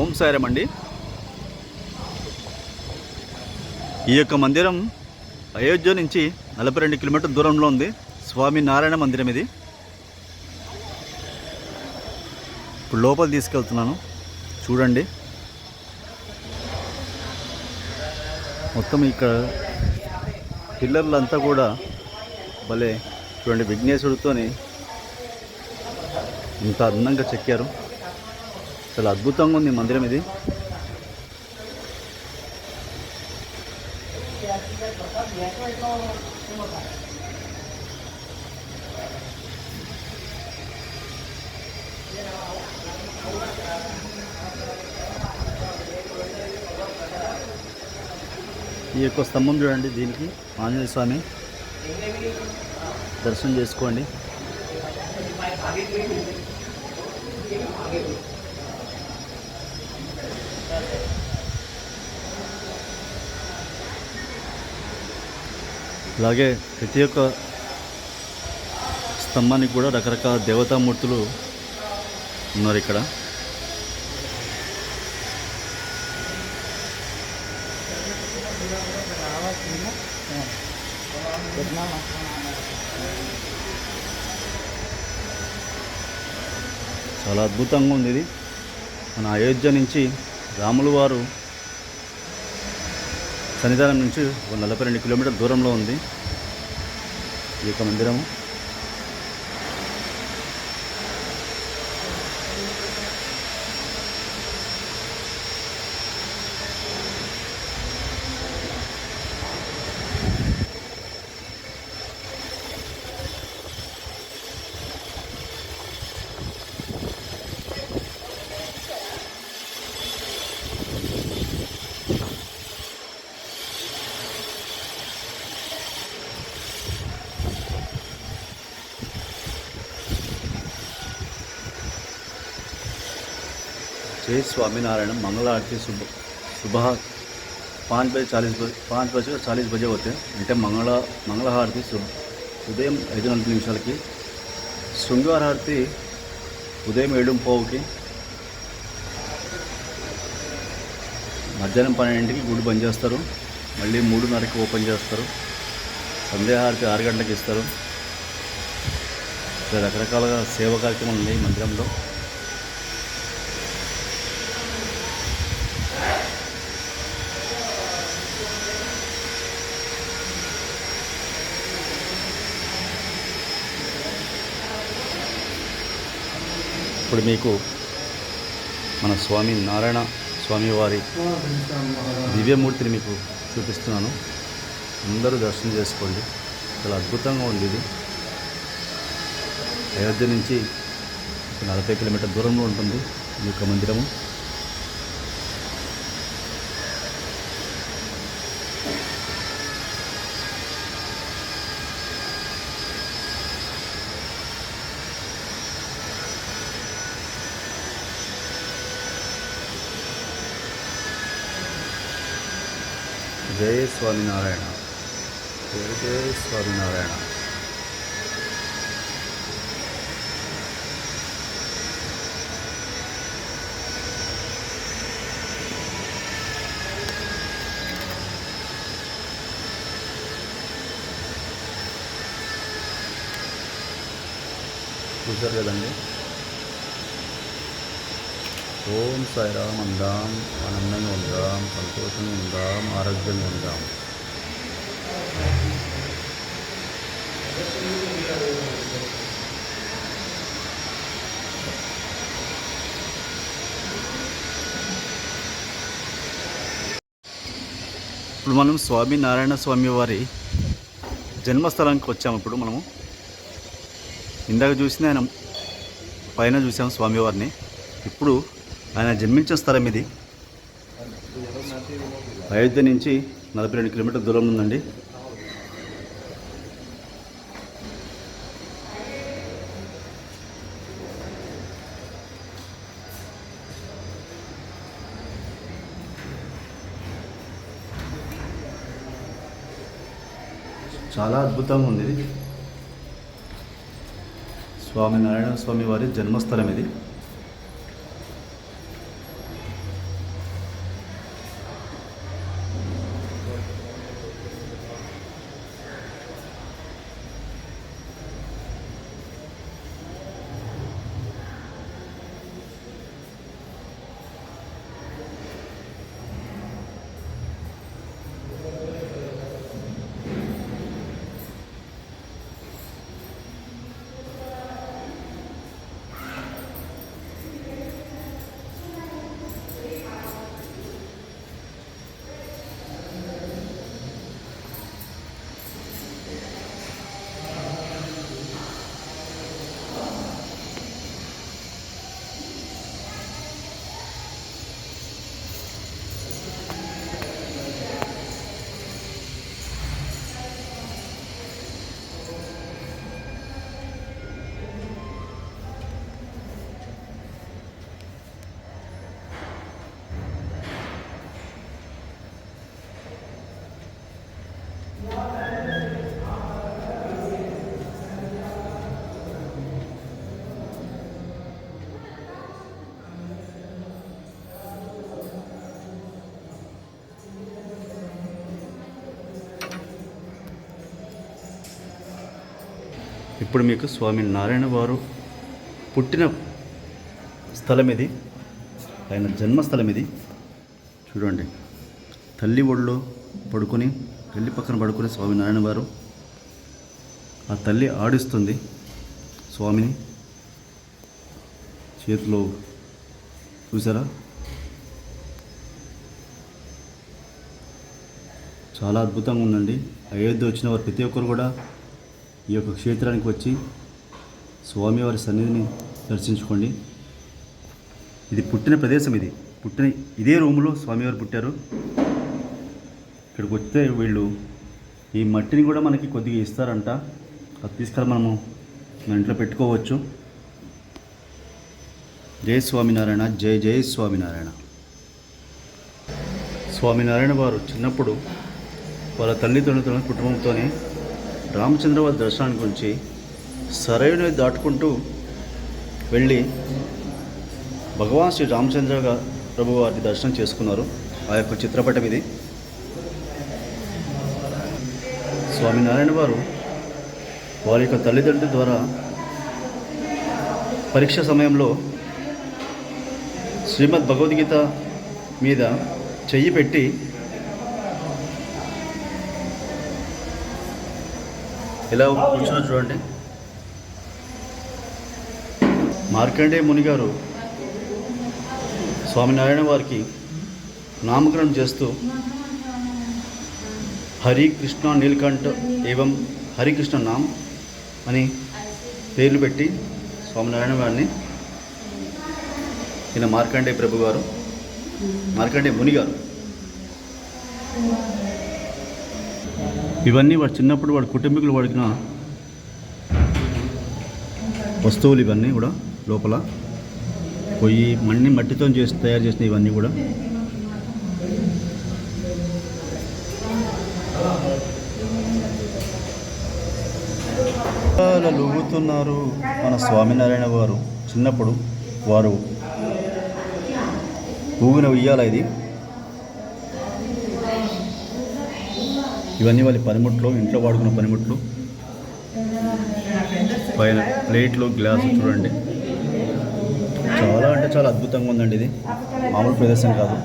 ఓం సారం అండి ఈ యొక్క మందిరం అయోధ్య నుంచి నలభై రెండు కిలోమీటర్ల దూరంలో ఉంది. స్వామి నారాయణ మందిరం ఇది. ఇప్పుడు లోపల తీసుకెళ్తున్నాను. చూడండి. మొత్తం ఇక్కడ పిల్లర్లంతా కూడా భలే చూడండి విఘ్నేశ్వరుడితోని ఇంత అందంగా చెక్కారు. చాలా అద్భుతంగా ఉంది మందిరం ఇది. ఈ యొక్క స్తంభం చూడండి దీనికి ఆంజనేయ స్వామి. దర్శనం చేసుకోండి. అలాగే ప్రతి ఒక్క స్తంభానికి కూడా రకరకాల దేవతామూర్తులు ఉన్నారు ఇక్కడ. చాలా అద్భుతంగా ఉంది ఇది. మన అయోధ్య నుంచి రాములు వారు సన్నిధానం నుంచి ఒక నలభై రెండు కిలోమీటర్ల దూరంలో ఉంది ఈ యొక్క మందిరము. जय स्वामीनारायण मंगल आरती सुबह सुबह पाँच बजे चालीस बजे पाँच बजे चालीस बजे होते हैं అంటే మంగళ మంగళహారతి సు ఉదయం ఐదు నలభై నిమిషాలకి శృంగార హారతి ఉదయం ఏడు పోవుకి మధ్యాహ్నం పన్నెండింటికి గుడి బంద్ చేస్తారు మళ్ళీ మూడున్నరకి ఓపెన్ చేస్తారు సంధ్యాహారతి ఆరు గంటలకు ఇస్తారు ఇలా రకరకాలుగా సేవా కార్యక్రమాలు ఉన్నాయి ఈ మందిరంలో ఇప్పుడు మీకు మన స్వామి నారాయణ స్వామి వారి దివ్యమూర్తిని మీకు చూపిస్తున్నాను. అందరూ దర్శనం చేసుకోండి. చాలా అద్భుతంగా ఉంది ఇది. అయోధ్య నుంచి నలభై కిలోమీటర్ దూరంలో ఉంటుంది ఈ యొక్క మందిరము. జయ స్వామినారాయణ జయ జయ స్వామినారాయణ చూసారు కదండి ఓం సాయిరామ్ అందాం. ఆనందంగా ఉందాం. సంతోషంగా ఉందాం. ఆరోగ్యంగా ఉందాం. ఇప్పుడు మనం స్వామి నారాయణ స్వామి వారి జన్మస్థలానికి వచ్చాము ఇప్పుడు మనము. ఇందాక చూసిన ఆయన పైన చూసాం స్వామివారిని ఇప్పుడు ఆయన జన్మించిన స్థలం ఇది. అయోధ్య నుంచి నలభై రెండు కిలోమీటర్ దూరం ఉందండి. చాలా అద్భుతంగా ఉంది ఇది. స్వామి నారాయణ స్వామి వారి జన్మస్థలం ఇది. ఇప్పుడు మీకు స్వామి నారాయణ వారు పుట్టిన స్థలం ఇది ఆయన జన్మస్థలం ఇది. చూడండి. తల్లి ఒడిలో పడుకొని తల్లి పక్కన పడుకునే స్వామి నారాయణ వారు. ఆ తల్లి ఆడిస్తుంది స్వామిని. చేతిలో చూసారా? చాలా అద్భుతంగా ఉందండి. అయోధ్య వచ్చిన వారు ప్రతి ఒక్కరు కూడా ఈ యొక్క క్షేత్రానికి వచ్చి స్వామివారి సన్నిధిని దర్శించుకోండి. ఇది పుట్టిన ప్రదేశం ఇది. పుట్టిన ఇదే రూములో స్వామివారు పుట్టారు. ఇక్కడికి వస్తే వీళ్ళు ఈ మట్టిని కూడా మనకి కొద్దిగా ఇస్తారంట. అది తీసుకెళ్ళి మనము మన ఇంట్లో పెట్టుకోవచ్చు. జై స్వామినారాయణ జై జై స్వామినారాయణ. స్వామినారాయణ వారు చిన్నప్పుడు వాళ్ళ తల్లిదండ్రులతో కుటుంబంతోనే రామచంద్ర వారి దర్శనానికి గురించి సరైన దాటుకుంటూ వెళ్ళి భగవాన్ శ్రీ రామచంద్ర ప్రభు వారిని దర్శనం చేసుకున్నారు. ఆ యొక్క చిత్రపటం ఇది. స్వామినారాయణ వారు వారి యొక్క తల్లిదండ్రుల ద్వారా పరీక్ష సమయంలో శ్రీమద్ భగవద్గీత మీద చెయ్యి పెట్టి ఇలా కూర్చున్న చూడండి. మార్కండేయ ముని గారు స్వామినారాయణ వారికి నామకరణం చేస్తూ హరి కృష్ణ నీలకంఠ ఏవం హరికృష్ణ నామ్ అని పేర్లు పెట్టి స్వామినారాయణ వారిని ఈయన మార్కండేయ ప్రభు గారు మార్కండేయ ముని గారు ఇవన్నీ వాడు చిన్నప్పుడు వాడి కుటుంబీకులు వాడికిన వస్తువులు ఇవన్నీ కూడా లోపల పొయ్యి మన్ని మట్టితో చేసి తయారు చేసిన ఇవన్నీ కూడా. లూగుతున్నారు మన స్వామినారాయణ వారు చిన్నప్పుడు వారు ఊగిన ఉయ్యాల ఇది. ఇవన్నీ వాళ్ళ పనిముట్లు ఇంట్లో వాడుకున్న పనిముట్లు. పైన ప్లేట్లు గ్లాసు చూడండి. చాలా అంటే చాలా అద్భుతంగా ఉందండి ఇది. మామూలు ప్రదేశం కాదు.